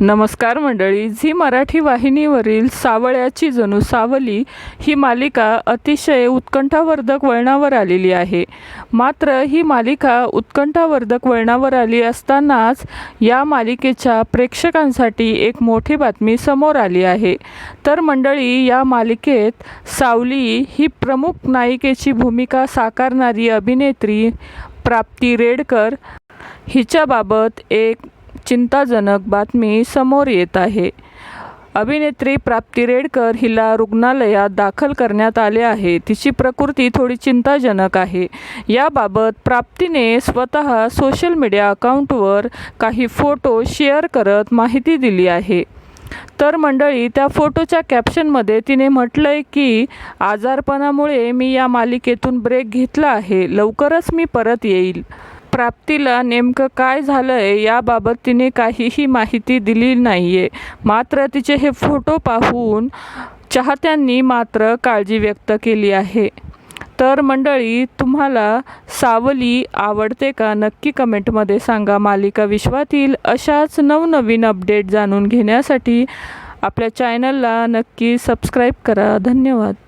नमस्कार मंडळी. झी मराठी वाहिनीवरील सावळ्याची जणू सावली ही मालिका अतिशय उत्कंठावर्धक वळणावर आलेली आहे. मात्र ही मालिका उत्कंठावर्धक वळणावर आली असतानाच या मालिकेच्या प्रेक्षकांसाठी एक मोठी बातमी समोर आली आहे. तर मंडळी या मालिकेत सावली ही प्रमुख नायिकेची भूमिका साकारणारी अभिनेत्री प्राप्ती रेडकर. हिच्याबाबत एक चिंताजनक बातमी समोर येत आहे. अभिनेत्री प्राप्ती रेडकर हिला रुग्णालयात दाखल करण्यात आले आहे. तिची प्रकृती थोडी चिंताजनक आहे. याबाबत प्राप्तीने स्वतः सोशल मीडिया अकाउंटवर काही फोटो शेअर करत माहिती दिली आहे. तर मंडळी त्या फोटोच्या कॅप्शनमध्ये तिने म्हटलं आहे की आजारपणामुळे मी या मालिकेतून ब्रेक घेतला आहे. लवकरच मी परत येईल. प्राप्तीला नेमकं काय झालं आहे याबाबत तिने काहीही माहिती दिली नाही आहे मात्र तिचे हे फोटो पाहून चाहत्यांनी मात्र काळजी व्यक्त केली आहे. तर मंडळी तुम्हाला सावली आवडते का? नक्की कमेंटमध्ये सांगा. मालिका विश्वातील अशाच नवनवीन अपडेट जाणून घेण्यासाठी आपल्या चॅनलला नक्की सबस्क्राईब करा. धन्यवाद.